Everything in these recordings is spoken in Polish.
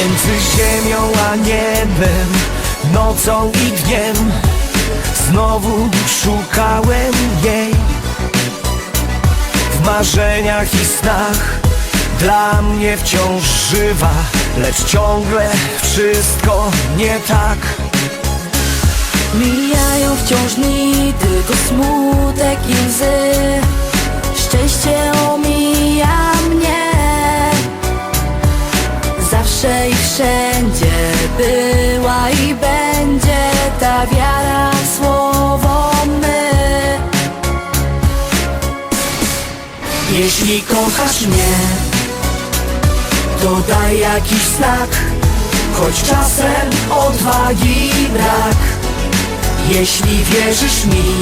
między ziemią a niebem, nocą i dniem. Znowu szukałem jej. W marzeniach i snach Dla mnie wciąż żywa Lecz ciągle wszystko nie tak. Mijają wciąż dni, tylko smutek i łzy wszędzie była i będzie Ta wiara słowo my. Jeśli kochasz mnie To daj jakiś znak Choć czasem odwagi brak. Jeśli wierzysz mi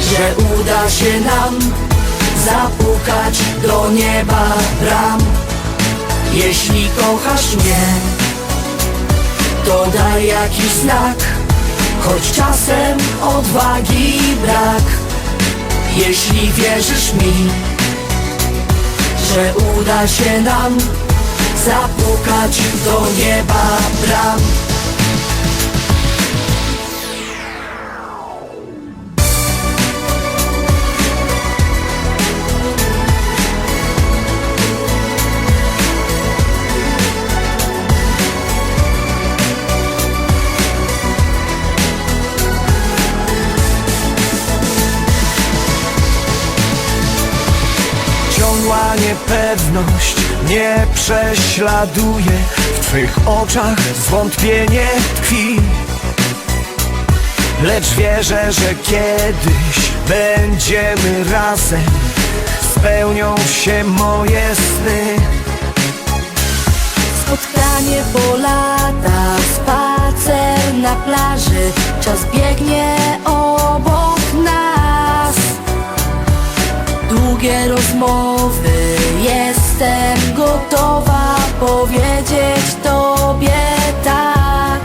Że uda się nam Zapukać do nieba bram Jeśli kochasz mnie To daj jakiś znak Choć czasem odwagi brak jeśli wierzysz mi, że uda się nam zapukać do nieba bram. Ciągła niepewność mnie prześladuje. W Twych oczach zwątpienie tkwi. Lecz wierzę, że kiedyś będziemy razem. Spełnią się moje sny. Spotkanie po latach, spacer na plaży. Czas biegnie obok Długie rozmowy, jestem gotowa powiedzieć Tobie tak.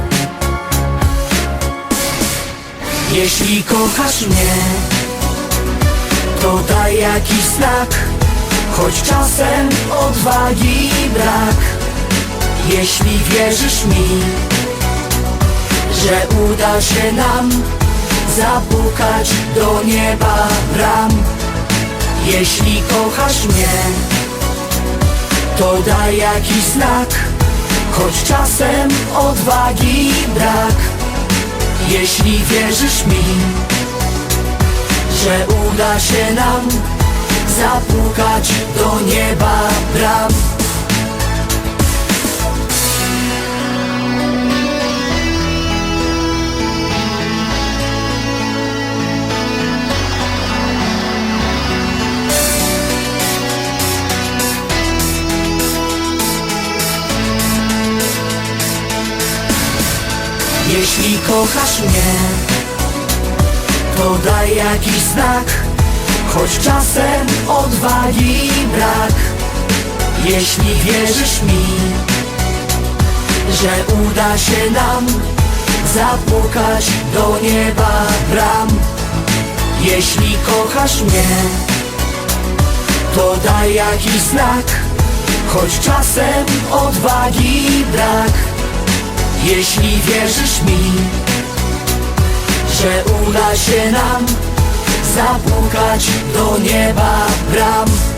Jeśli kochasz mnie To daj jakiś znak Choć czasem odwagi brak. Jeśli wierzysz mi Że uda się nam Zapukać do nieba bram Jeśli kochasz mnie To daj jakiś znak Choć czasem odwagi brak jeśli wierzysz mi, że uda się nam zapukać do nieba bram. Jeśli kochasz mnie, to daj jakiś znak, choć czasem odwagi brak. Jeśli wierzysz mi, że uda się nam zapukać do nieba bram. Jeśli kochasz mnie, to daj jakiś znak, choć czasem odwagi brak. Jeśli wierzysz mi, że uda się nam zapukać do nieba bram.